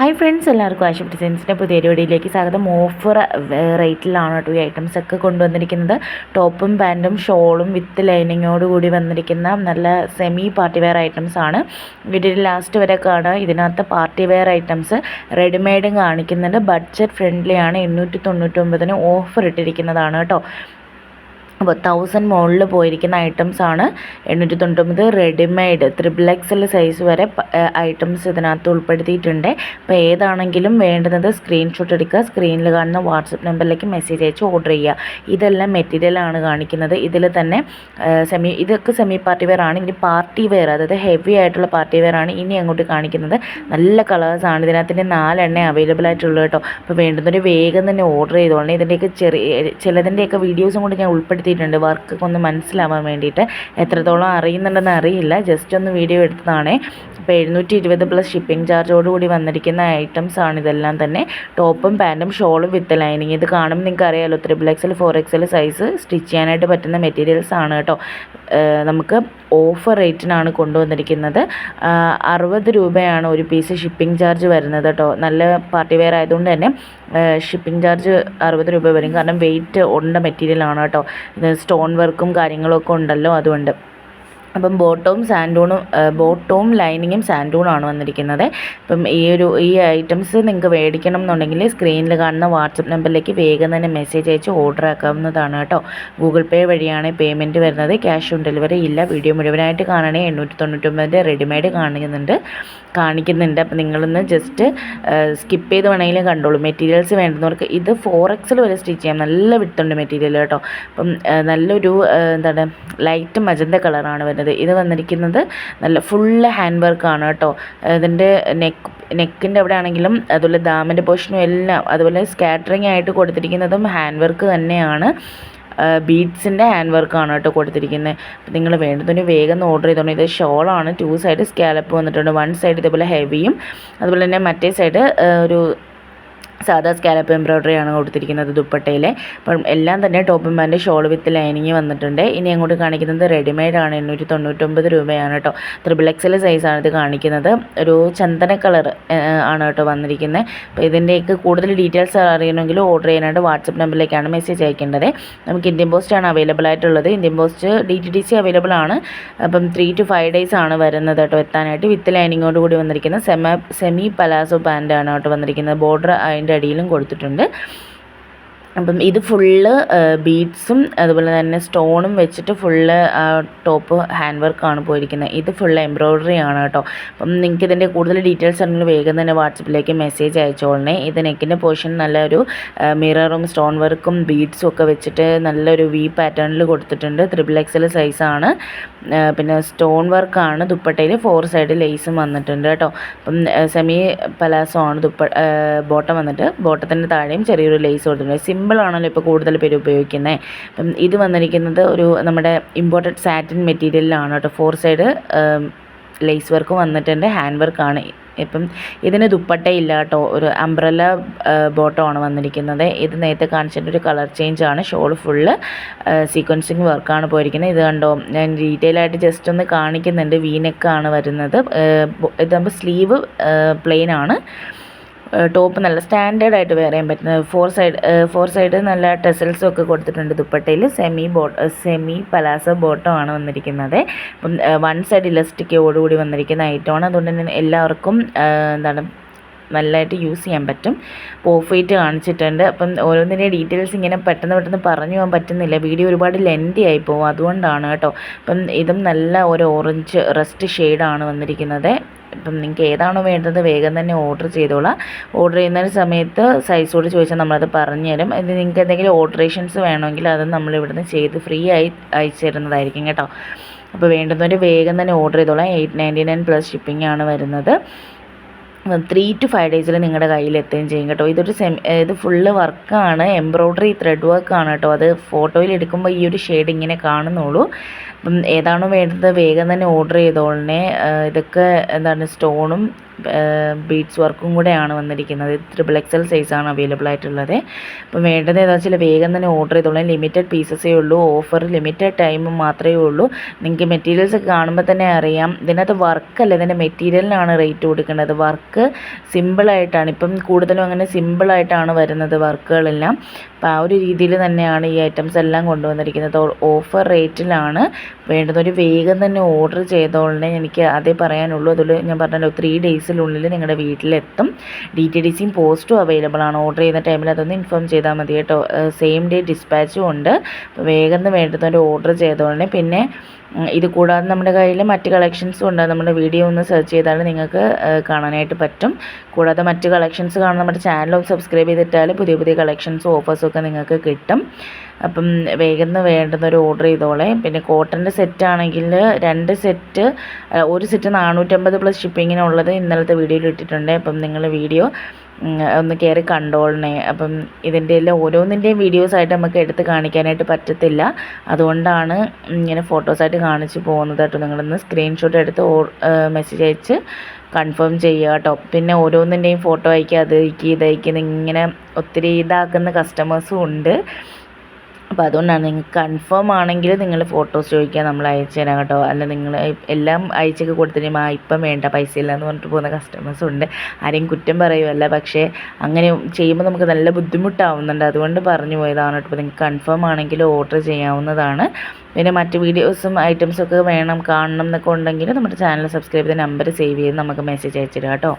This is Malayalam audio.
ഹായ് ഫ്രണ്ട്സ് എല്ലാവർക്കും ആശുപത്രി ഡിസൈൻസിന്റെ പുതിയ പരിപാടിയിലേക്ക് സ്വാഗതം. ഓഫർ റേറ്റിലാണ് കേട്ടോ ഈ ഐറ്റംസ് ഒക്കെ കൊണ്ടുവന്നിരിക്കുന്നത്. ടോപ്പും പാന്റും ഷോളും വിത്ത് ലൈനിങ്ങോട് കൂടി വന്നിരിക്കുന്ന നല്ല സെമി പാർട്ടി വെയർ ഐറ്റംസ് ആണ്. വീട്ടിൽ ലാസ്റ്റ് വരെ കാണുക. ഇതിനകത്ത് പാർട്ടി വെയർ ഐറ്റംസ് റെഡിമെയ്ഡും കാണിക്കുന്നുണ്ട്. ബഡ്ജറ്റ് ഫ്രണ്ട്ലിയാണ് എണ്ണൂറ്റി തൊണ്ണൂറ്റൊമ്പതിന് ഓഫർ ഇട്ടിരിക്കുന്നതാണ് കേട്ടോ. അപ്പോൾ തൗസൻഡ് മുകളിൽ പോയിരിക്കുന്ന ഐറ്റംസ് ആണ്. എണ്ണൂറ്റി തൊണ്ണൂറ്റൊമ്പത് റെഡിമെയ്ഡ് ത്രിബിൾ എക്സൽ സൈസ് വരെ ഐറ്റംസ് ഇതിനകത്ത് ഉൾപ്പെടുത്തിയിട്ടുണ്ട്. അപ്പോൾ ഏതാണെങ്കിലും വേണ്ടുന്നത് സ്ക്രീൻഷോട്ട് എടുക്കുക. സ്ക്രീനിൽ കാണുന്ന വാട്സപ്പ് നമ്പറിലേക്ക് മെസ്സേജ് അയച്ച് ഓർഡർ ചെയ്യുക. ഇതെല്ലാം മെറ്റീരിയലാണ് കാണിക്കുന്നത്. ഇതിൽ തന്നെ സെമി ഇതൊക്കെ സെമി പാർട്ടി വെയർ ആണ്. ഇനി പാർട്ടി വെയർ അതായത് ഹെവി ആയിട്ടുള്ള പാർട്ടി വെയർ ആണ് ഇനി അങ്ങോട്ട് കാണിക്കുന്നത്. നല്ല കളേഴ്സാണ് ഇതിനകത്തിന്റെ നാലെണ്ണ അവൈലബിൾ ആയിട്ടുള്ളൂ കേട്ടോ. അപ്പോൾ വേണ്ടുന്നൊരു വേഗം തന്നെ ഓർഡർ ചെയ്തോളണം. ഇതിന്റെയൊക്കെ ചെറിയ ചിലതിന്റെയൊക്കെ വീഡിയോസും കൂടി ഞാൻ ഉൾപ്പെടുത്തി ഉൾപ്പെടുത്തിയിട്ടുണ്ട് വർക്കൊക്കെ ഒന്ന് മനസ്സിലാവാൻ വേണ്ടിയിട്ട്. എത്രത്തോളം അറിയുന്നുണ്ടെന്ന് അറിയില്ല. ജസ്റ്റ് ഒന്ന് വീഡിയോ എടുത്തതാണ്. അപ്പോൾ എഴുന്നൂറ്റി ഇരുപത് പ്ലസ് ഷിപ്പിംഗ് ചാർജോട് കൂടി വന്നിരിക്കുന്ന ഐറ്റംസ് ആണ് ഇതെല്ലാം തന്നെ. ടോപ്പും പാന്റും ഷോളും വിത്ത് ലൈനിങ് ഇത് കാണുമ്പോൾ നിങ്ങൾക്ക് അറിയാമല്ലോ triple XL four XL size stitch ചെയ്യാനായിട്ട് പറ്റുന്ന മെറ്റീരിയൽസ് ആണ് കേട്ടോ. നമുക്ക് ഓഫർ റേറ്റിനാണ് കൊണ്ടുവന്നിരിക്കുന്നത്. അറുപത് രൂപയാണ് ഒരു പീസ് ഷിപ്പിംഗ് ചാർജ് വരുന്നത് കേട്ടോ. നല്ല പാർട്ടി വെയർ ആയതുകൊണ്ട് തന്നെ ഷിപ്പിംഗ് ചാർജ് അറുപത് രൂപ വരും. കാരണം വെയിറ്റ് ഉണ്ട മെറ്റീരിയലാണ് കേട്ടോ. സ്റ്റോൺ വർക്കും കാര്യങ്ങളൊക്കെ ഉണ്ടല്ലോ അതുകൊണ്ട്. അപ്പം ബോട്ടവും സാൻഡൂണും ബോട്ടവും ലൈനിങ്ങും സാൻഡൂണാണ് വന്നിരിക്കുന്നത്. അപ്പം ഈ ഒരു ഈ ഐറ്റംസ് നിങ്ങൾക്ക് മേടിക്കണം എന്നുണ്ടെങ്കിൽ സ്ക്രീനിൽ കാണുന്ന വാട്സപ്പ് നമ്പറിലേക്ക് വേഗം തന്നെ മെസ്സേജ് അയച്ച് ഓർഡർ ആക്കാവുന്നതാണ് കേട്ടോ. ഗൂഗിൾ പേ വഴിയാണ് പേയ്മെന്റ് വരുന്നത്. ക്യാഷ് ഓൺ ഡെലിവറി ഇല്ല. വീഡിയോ മുഴുവനായിട്ട് കാണണേ എണ്ണൂറ്റി തൊണ്ണൂറ്റൊമ്പതിന്റെ റെഡിമെയ്ഡ് കാണിക്കുന്നുണ്ട്. കാണിക്കുന്നുണ്ട്. അപ്പം നിങ്ങളൊന്ന് ജസ്റ്റ് സ്കിപ്പ് ചെയ്ത് വേണമെങ്കിലും കണ്ടോളൂ. മെറ്റീരിയൽസ് വേണ്ടുന്നവർക്ക് ഇത് ഫോർ എക്സിൽ വരെ സ്റ്റിച്ച് ചെയ്യാം. നല്ല വിട്ടുണ്ട് മെറ്റീരിയൽ കേട്ടോ. അപ്പം നല്ലൊരു എന്താണ് ലൈറ്റ് മജന്ത കളറാണ് വരുന്നത്. വരുന്നത് ഇത് വന്നിരിക്കുന്നത് നല്ല ഫുള്ള് ഹാൻഡ് വർക്കാണ് കേട്ടോ. ഇതിന്റെ നെക്ക് നെക്കിന്റെ അവിടെ ആണെങ്കിലും അതുപോലെ ദാമിന്റെ പോർഷനും എല്ലാം അതുപോലെ സ്കാറ്ററിംഗ് ആയിട്ട് കൊടുത്തിരിക്കുന്നതും ഹാൻഡ് വർക്ക് തന്നെയാണ് ബീഡ്സിന്റെ ഹാൻഡ് വർക്കാണ് കേട്ടോ കൊടുത്തിരിക്കുന്നത്. അപ്പോൾ നിങ്ങൾ വേണ്ടതിന് വേഗം ഓർഡർ ചെയ്തോളൂ. ഇത് ഷോളാണ്. ടു സൈഡ് സ്കാലപ്പ് വന്നിട്ടുണ്ട്. വൺ സൈഡ് ഇതുപോലെ ഹെവിയും അതുപോലെ തന്നെ മറ്റേ സൈഡ് ഒരു സാധാ സ്കാലപ്പ് എംബ്രോയ്ഡറി ആണ് കൊടുത്തിരിക്കുന്നത് ദുപ്പട്ടയിൽ അപ്പം എല്ലാം തന്നെ ടോപ്പും പാന്റ് ഷോൾ വിത്ത് ലൈനിങ് വന്നിട്ടുണ്ട്. ഇനി അങ്ങോട്ട് കാണിക്കുന്നത് റെഡിമെയ്ഡ് ആണ്. എണ്ണൂറ്റി തൊണ്ണൂറ്റൊമ്പത് രൂപയാണ് കേട്ടോ. ത്രിബിൾ എക്സൽ സൈസാണ് ഇത് കാണിക്കുന്നത്. ഒരു ചന്ദന കളർ ആണ് കേട്ടോ വന്നിരിക്കുന്നത്. അപ്പോൾ ഇതിന്റെയൊക്കെ കൂടുതൽ ഡീറ്റെയിൽസ് അറിയണമെങ്കിൽ ഓർഡർ ചെയ്യാനായിട്ട് വാട്സപ്പ് നമ്പറിലേക്കാണ് മെസ്സേജ് അയക്കേണ്ടത്. നമുക്ക് ഇന്ത്യൻ പോസ്റ്റ് ആണ് അവൈലബിൾ ആയിട്ടുള്ളത്. Indian post D T D C available ആണ്. അപ്പം ത്രീ ടു ഫൈവ് ഡേയ്സ് ആണ് വരുന്നത് കേട്ടോ എത്താനായിട്ട്. വിത്ത് ലൈനിങ്ങോട് കൂടി വന്നിരിക്കുന്ന സെമ സെമി പലാസോ പാന്റാണ് കേട്ടോ വന്നിരിക്കുന്നത്. ബോർഡർ അതിന്റെ അടിയിലും കൊടുത്തിട്ടുണ്ട്. അപ്പം ഇത് ഫുള്ള് ബീഡ്സും അതുപോലെ തന്നെ സ്റ്റോണും വെച്ചിട്ട് ഫുള്ള് ടോപ്പ് ഹാൻഡ് വർക്കാണ് പോയിരിക്കുന്നത്. ഇത് ഫുള്ള് എംബ്രോയ്ഡറി ആണ് കേട്ടോ. അപ്പം നിങ്ങൾക്ക് ഇതിന്റെ കൂടുതൽ ഡീറ്റെയിൽസ് ആണെങ്കിൽ വേഗം തന്നെ വാട്സപ്പിലേക്ക് മെസ്സേജ് അയച്ചോളണേ. ഇത് നെക്കിന്റെ പോർഷൻ നല്ലൊരു മിററും സ്റ്റോൺ വർക്കും ബീഡ്സും ഒക്കെ വെച്ചിട്ട് നല്ലൊരു വി പാറ്റേണിൽ കൊടുത്തിട്ടുണ്ട്. ത്രിബിൾ എക്സൽ സൈസാണ് പിന്നെ സ്റ്റോൺ വർക്കാണ് ദുപ്പട്ടയിൽ ഫോർ സൈഡ് ലേസും വന്നിട്ടുണ്ട് കേട്ടോ. അപ്പം സെമി പലാസോ ആണ് ദുപ്പ ബോട്ടം വന്നിട്ട്. ബോട്ടത്തിന്റെ താഴെയും ചെറിയൊരു ലേസ് കൊടുത്തിട്ടുണ്ട്. സിമ്പിൾ സിമ്പിളാണല്ലോ ഇപ്പോൾ കൂടുതൽ പേര് ഉപയോഗിക്കുന്നത് അപ്പം ഇത് വന്നിരിക്കുന്നത് ഒരു നമ്മുടെ ഇമ്പോർട്ടഡ് സാറ്റിൻ മെറ്റീരിയലിലാണ് കേട്ടോ. ഫോർ സൈഡ് ലേസ് വർക്ക് വന്നിട്ടുണ്ട്. ഹാൻഡ് വർക്കാണ് ഇപ്പം ഇതിന് ദുപ്പട്ടയില്ല കേട്ടോ. ഒരു അംബ്രല ആണ് വന്നിരിക്കുന്നത്. ഇത് നേരത്തെ കാണിച്ചിട്ട് ഒരു കളർ ചേഞ്ച് ആണ്. ഷോൾ ഫുള്ള് സീക്വൻസിങ് വർക്കാണ് പോയിരിക്കുന്നത്. ഇത് കണ്ടോ? ഞാൻ ഡീറ്റെയിൽ ആയിട്ട് ജസ്റ്റ് ഒന്ന് കാണിക്കുന്നുണ്ട്. വീനെക്കാണ് വരുന്നത്. ഇതാകുമ്പോൾ സ്ലീവ് പ്ലെയിൻ ആണ്. ടോപ്പ് നല്ല സ്റ്റാൻഡേർഡ് ആയിട്ട് വെയർ ചെയ്യാൻ പറ്റുന്നത് ഫോർ സൈഡ് ഫോർ സൈഡ് നല്ല ടെസൽസും ഒക്കെ കൊടുത്തിട്ടുണ്ട് ദുപ്പട്ടയിൽ സെമി ബോ സെമി പലാസോ ബോട്ടം ആണ് വന്നിരിക്കുന്നത്. വൺ സൈഡ് ഇലസ്റ്റിക്കോടുകൂടി വന്നിരിക്കുന്ന ഐറ്റമാണ് അതുകൊണ്ട് തന്നെ എല്ലാവർക്കും എന്താണ് നല്ലതായിട്ട് യൂസ് ചെയ്യാൻ പറ്റും. പോഫേറ്റ് കാണിച്ചിട്ടുണ്ട്. അപ്പം ഓരോന്നിന്റെ ഡീറ്റെയിൽസ് ഇങ്ങനെ പെട്ടെന്ന് പെട്ടെന്ന് പറഞ്ഞു പോകാൻ പറ്റുന്നില്ല. വീഡിയോ ഒരുപാട് ലെൻതി ആയി പോകും. അതുകൊണ്ടാണ് കേട്ടോ. അപ്പം ഇതും നല്ല ഒരു ഓറഞ്ച് റസ്റ്റ് ഷെയ്ഡാണ് വന്നിരിക്കുന്നത്. ഇപ്പം നിങ്ങൾക്ക് ഏതാണോ വേണ്ടത് വേഗം തന്നെ ഓർഡർ ചെയ്തോളാം. ഓർഡർ ചെയ്യുന്ന സമയത്ത് സൈസോട് ചോദിച്ചാൽ നമ്മളത് പറഞ്ഞു തരും. ഇത് നിങ്ങൾക്ക് എന്തെങ്കിലും ഓൾട്രേഷൻസ് വേണമെങ്കിൽ അത് നമ്മൾ ഇവിടുന്ന് ചെയ്ത് ഫ്രീ ആയി അയച്ചു തരുന്നതായിരിക്കും കേട്ടോ. അപ്പോൾ വേണ്ടുന്നവർ വേഗം തന്നെ ഓർഡർ ചെയ്തോളാം. Eight ninety nine plus shipping ആണ് വരുന്നത്. ത്രീ ടു ഫൈവ് ഡേയ്സിൽ നിങ്ങളുടെ കയ്യിൽ എത്തുകയും ചെയ്യും കേട്ടോ. ഇതൊരു സെം ഇത് ഫുള്ള് വർക്കാണ് എംബ്രോയ്ഡറി ത്രെഡ് വർക്കാണ് കേട്ടോ. അത് ഫോട്ടോയിൽ എടുക്കുമ്പോൾ ഈ ഒരു ഷെയ്ഡ് ഇങ്ങനെ കാണുന്നുള്ളൂ. അപ്പം ഏതാണോ വേണ്ടത് വേഗം തന്നെ ഓർഡർ ചെയ്തോളണേ ഇതൊക്കെ എന്താണ് സ്റ്റോണും ബീഡ്സ് വർക്കും കൂടെയാണ് വന്നിരിക്കുന്നത്. ട്രിപ്പിൾ എക്സൽ സൈസാണ് അവൈലബിൾ ആയിട്ടുള്ളത്. അപ്പം വേണ്ടത് ഏതാ വെച്ചാൽ വേഗം തന്നെ ഓർഡർ ചെയ്തോളാം ലിമിറ്റഡ് പീസസേ ഉള്ളൂ ഓഫർ ലിമിറ്റഡ് ടൈം മാത്രമേ ഉള്ളൂ. നിങ്ങൾക്ക് മെറ്റീരിയൽസ് ഒക്കെ കാണുമ്പോൾ തന്നെ അറിയാം. ഇതിനകത്ത് വർക്കല്ല ഇതിന്റെ മെറ്റീരിയലിനാണ് റേറ്റ് കൊടുക്കേണ്ടത് വർക്ക് സിമ്പിളായിട്ടാണ് ഇപ്പം കൂടുതലും അങ്ങനെ സിമ്പിളായിട്ടാണ് വരുന്നത് വർക്കുകളെല്ലാം അപ്പോൾ ആ ഒരു രീതിയിൽ തന്നെയാണ് ഈ ഐറ്റംസ് എല്ലാം കൊണ്ടുവന്നിരിക്കുന്നത്. ഓഫർ റേറ്റിലാണ് വേണ്ടതൊരു വേഗം തന്നെ ഓർഡർ ചെയ്തോളണേ എനിക്ക് അതേ പറയാനുള്ളൂ. അതിൽ ഞാൻ പറഞ്ഞല്ലോ ത്രീ ഡേയ്സിനുള്ളിൽ നിങ്ങളുടെ വീട്ടിലെത്തും. ഡി ടി ഡി സിയും പോസ്റ്റും അവൈലബിൾ ആണ്. ഓർഡർ ചെയ്യുന്ന ടൈമിൽ അതൊന്ന് ഇൻഫോം ചെയ്താൽ മതി കേട്ടോ. സെയിം ഡേ ഡിസ്പാച്ചും ഉണ്ട്. വേഗം വേഗം വേണ്ടതൊരു ഓർഡർ ചെയ്തോളണേ. പിന്നെ ഇത് കൂടാതെ നമ്മുടെ കയ്യിൽ മറ്റ് കളക്ഷൻസും ഉണ്ട്. നമ്മുടെ വീഡിയോ ഒന്ന് സെർച്ച് ചെയ്താൽ നിങ്ങൾക്ക് കാണാനായിട്ട് പറ്റും. കൂടാതെ മറ്റ് കളക്ഷൻസ് കാണാൻ നമ്മുടെ ചാനലും സബ്സ്ക്രൈബ് ചെയ്തിട്ടാൽ പുതിയ പുതിയ കളക്ഷൻസും ഓഫേഴ്സും ഒക്കെ നിങ്ങൾക്ക് കിട്ടും. അപ്പം വേഗം വേണ്ടുന്നൊരു ഓർഡർ ചെയ്തോളെ. പിന്നെ കോട്ടന്റെ സെറ്റ് ആണെങ്കിൽ രണ്ട് സെറ്റ് ഒരു സെറ്റ് നാനൂറ്റമ്പത് പ്ലസ് ഷിപ്പിങ്ങിനുള്ളത് ഇന്നലത്തെ വീഡിയോയിൽ ഇട്ടിട്ടുണ്ട്. അപ്പം നിങ്ങൾ വീഡിയോ ഒന്ന് കയറി കണ്ടോളണേ. അപ്പം ഇതിന്റെ എല്ലാം ഓരോന്നിന്റെയും വീഡിയോസായിട്ട് നമുക്ക് എടുത്ത് കാണിക്കാനായിട്ട് പറ്റത്തില്ല. അതുകൊണ്ടാണ് ഇങ്ങനെ ഫോട്ടോസായിട്ട് കാണിച്ച് പോകുന്നത് കേട്ടോ. നിങ്ങളൊന്ന് സ്ക്രീൻഷോട്ട് എടുത്ത് മെസ്സേജ് അയച്ച് കൺഫേം ചെയ്യുക കേട്ടോ. പിന്നെ ഓരോന്നിന്റെയും ഫോട്ടോ അയക്കുക അത് അയക്കുക ഇത് അയക്കുന്ന ഇങ്ങനെ ഒത്തിരി ഇതാക്കുന്ന കസ്റ്റമേഴ്സും ഉണ്ട്. അപ്പോൾ അതുകൊണ്ടാണ് നിങ്ങൾക്ക് കൺഫേം ആണെങ്കിൽ നിങ്ങൾ ഫോട്ടോസ് ചോദിക്കുക നമ്മൾ അയച്ചു തരാം കേട്ടോ. അല്ല നിങ്ങൾ എല്ലാം അയച്ചൊക്കെ കൊടുത്തിട്ട് ആ ഇപ്പം വേണ്ട പൈസ ഇല്ല എന്ന് പറഞ്ഞിട്ട് പോകുന്ന കസ്റ്റമേഴ്സും ഉണ്ട്. ആരെയും കുറ്റം പറയുമല്ല പക്ഷേ അങ്ങനെ ചെയ്യുമ്പോൾ നമുക്ക് നല്ല ബുദ്ധിമുട്ടാവുന്നുണ്ട്. അതുകൊണ്ട് പറഞ്ഞു പോയതാണ് കേട്ടോ. അപ്പോൾ നിങ്ങൾക്ക് കൺഫേം ആണെങ്കിൽ ഓർഡർ ചെയ്യാവുന്നതാണ്. പിന്നെ മറ്റ് വീഡിയോസും ഐറ്റംസും ഒക്കെ വേണം കാണണം എന്നൊക്കെ ഉണ്ടെങ്കിൽ നമ്മുടെ ചാനൽ സബ്സ്ക്രൈബ് ചെയ്ത നമ്പർ സേവ് ചെയ്ത് നമുക്ക് മെസ്സേജ് അയച്ചിടുക കേട്ടോ.